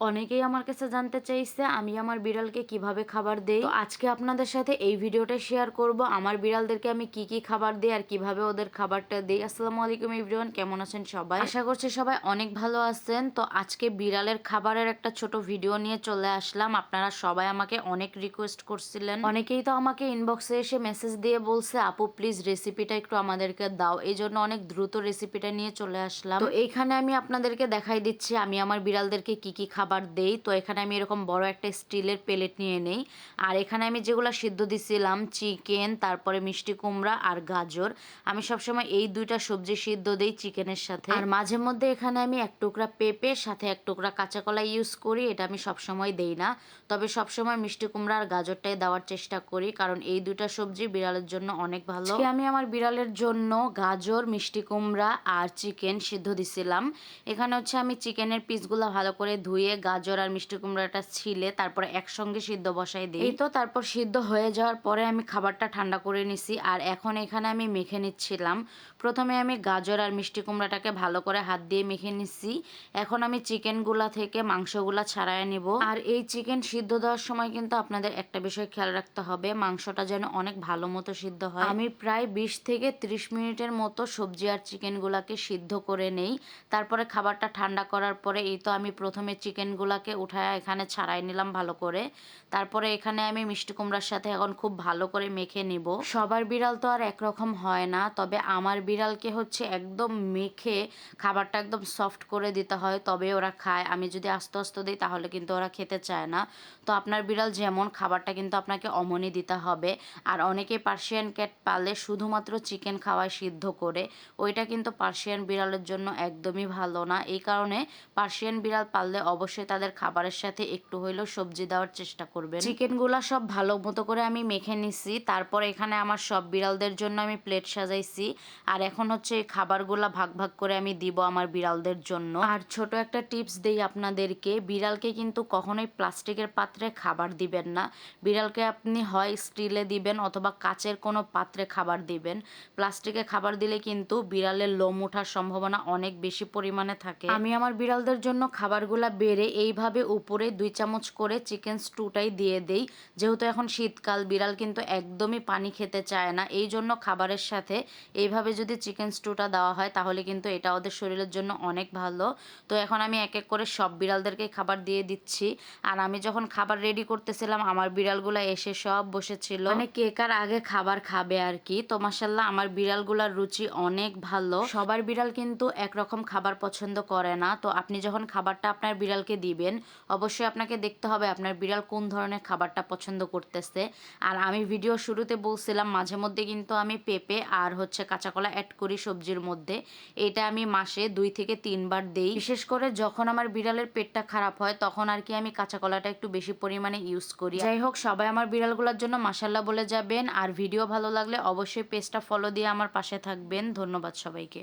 অনেকেই আমার কাছে জানতে চাইছে আমি আমার বিড়ালকে কীভাবে খাবার দেই। তো আজকে আপনাদের সাথে এই ভিডিওটা শেয়ার করব। আমার বিড়ালদেরকে আমি কি কি খাবার দিই আর কীভাবে ওদের খাবারটা দিই। আসসালামু আলাইকুম এভরিওয়ান কেমন আছেন সবাই? আশা করছি সবাই অনেক ভালো আছেন। তো আজকে বিড়ালের খাবারের একটা ছোট ভিডিও নিয়ে চলে আসলাম। আপনারা সবাই আমাকে অনেক রিকোয়েস্ট করছিলেন। অনেকেই তো আমাকে ইনবক্সে এসে মেসেজ দিয়ে বলছে, আপু প্লিজ রেসিপিটা একটু আমাদেরকে দাও। এই জন্য অনেক দ্রুত রেসিপিটা নিয়ে চলে আসলাম। তো এইখানে আমি আপনাদেরকে দেখাই দিচ্ছি, আমি আমার বিড়ালদেরকে কি কি খাবার দেই। তো এখানে আমি এরকম বড় একটা স্টিলের প্লেট নিয়ে নেই। আর এখানে আমি যেগুলো সিদ্ধ দিছিলাম, চিকেন, তারপরে মিষ্টি কুমড়া আর গাজর, আমি সবসময় এই দুইটা সবজি সিদ্ধ দিই চিকেনের সাথে। আর মাঝে মধ্যে এখানে আমি এক টুকরা পেঁপে সাথে এক টুকরা কাঁচা কলা ইউজ করি, এটা আমি সবসময় দেই না। তবে সবসময় মিষ্টি কুমড়া আর গাজরটাই দেওয়ার চেষ্টা করি, কারণ এই দুইটা সবজি বিড়ালের জন্য অনেক ভালো। আমি আমার বিড়ালের জন্য গাজর, মিষ্টি কুমড়া আর চিকেন সিদ্ধ দিছিলাম। এখানে হচ্ছে আমি চিকেনের পিসগুলো ভালো করে ধুয়ে গাজর আর মিষ্টি কুমড়াটা ছিলে, তারপরে একসঙ্গে সিদ্ধ বসাই দিই। এই তো তারপর সিদ্ধ হয়ে যাওয়ার পরে আমি খাবারটা ঠান্ডা করে নিছি, আর এখন এখানে আমি মেখে নিচ্ছিলাম। প্রথমে আমি গাজর আর মিষ্টি কুমড়াটাকে ভালো করে হাত দিয়ে মেখে নিচ্ছি এখন আমি চিকেনগুলা থেকে মাংসগুলা ছাড়াই নিব। আর এই চিকেন সিদ্ধ দেওয়ার সময় কিন্তু আপনাদের একটা বিষয় খেয়াল রাখতে হবে, মাংসটা যেন অনেক ভালো মতো সিদ্ধ হয়। আমি প্রায় বিশ থেকে ত্রিশ মিনিটের মতো সবজি আর চিকেনগুলাকে সিদ্ধ করে নেই। তারপরে খাবারটা ঠান্ডা করার পরে এই তো আমি প্রথমে চিকেনগুলাকে উঠায় এখানে ছাড়াই নিলাম ভালো করে। তারপরে এখানে আমি মিষ্টি কুমড়ার সাথে এখন খুব ভালো করে মেখে নিব। সবার বিড়াল তো আর একরকম হয় না, তবে আমার বিড়ালকে হচ্ছে একদম মেখে খাবারটা একদম সফট করে দিতে হয়, তবে ওরা খায়। আমি যদি আস্তে আস্তে দিই তাহলে কিন্তু ওরা খেতে চায় না। তো আপনার বিড়াল যেমন খাবারটা কিন্তু আপনাকে অমনই দিতে হবে। আর অনেকে পার্সিয়ান ক্যাট পালে শুধুমাত্র চিকেন খাওয়ায় সিদ্ধ করে, ওইটা কিন্তু পার্সিয়ান বিড়ালের জন্য একদমই ভালো না। এই কারণে পার্সিয়ান বিড়াল পাললে অবশ্যই তাদের খাবারের সাথে একটু হইলেও সবজি দেওয়ার চেষ্টা করবেন। চিকেনগুলা সব ভালো মতো করে আমি মেখে নিছি। তারপর এখানে আমার সব বিড়ালদের জন্য আমি প্লেট সাজাইছি। আর এখন হচ্ছে এই খাবারগুলা ভাগ ভাগ করে আমি দিব আমার বিড়ালদের জন্য। আর ছোট একটা টিপস দেই আপনাদেরকে, বিড়ালকে কিন্তু কখনোই প্লাস্টিকের পাত্রে খাবার দিবেন না। বিড়ালকে আপনি হয় স্টিলে দিবেন অথবা কাচের কোনো পাত্রে খাবার দিবেন। প্লাস্টিকে খাবার দিলে কিন্তু বিড়ালের লোম ওঠার সম্ভাবনা অনেক বেশি পরিমাণে থাকে। আমি আমার বিড়ালদের জন্য খাবারগুলা বেড়ে এইভাবে উপরে দুই চামচ করে চিকেন স্টুটাই দিয়ে দেই। যেহেতু এখন শীতকাল, বিড়াল কিন্তু একদমই পানি খেতে চায় না। এই জন্য খাবারের সাথে এইভাবে যদি চিকেন স্টুটা দেওয়া হয়, তাহলে কিন্তু এটা ওদের শরীরের জন্য অনেক ভালো। তো এখন আমি এক এক করে সব বিড়ালদেরকে খাবার দিয়ে দিচ্ছি। আর আমি যখন খাবার রেডি করতেছিলাম, আমার বিড়ালগুলো এসে সব বসেছিল। মানে কে কার আগে খাবার খাবে আর কি? তো মাসাল্লাহ আমার বিড়ালগুলার রুচি অনেক ভালো। সবার বিড়াল কিন্তু একরকম খাবার পছন্দ করে না। তো আপনি যখন খাবারটা আপনার বিড়ালকে দিবেন। অবশ্যই আপনাকে দেখতে হবে আপনার বিড়াল কোন ধরনের খাবারটা পছন্দ করতেছে। আর আমি ভিডিও শুরুতে বলছিলাম, মাঝে মধ্যে কিন্তু আমি পেঁপে আর হচ্ছে কাঁচা কলা অ্যাড করি সবজির মধ্যে। এটা আমি মাসে দুই থেকে তিনবার দেই। বিশেষ করে যখন আমার বিড়ালের পেটটা খারাপ হয়, তখন আর কি আমি কাঁচা কলাটা একটু বেশি পরিমাণে ইউজ করি। যাই হোক, সবাই আমার বিড়ালগুলোর জন্য মাসাল্লাহ বলে যাবেন। আর ভিডিও ভালো লাগলে অবশ্যই পেজটা ফলো দিয়ে আমার পাশে থাকবেন। ধন্যবাদ সবাইকে।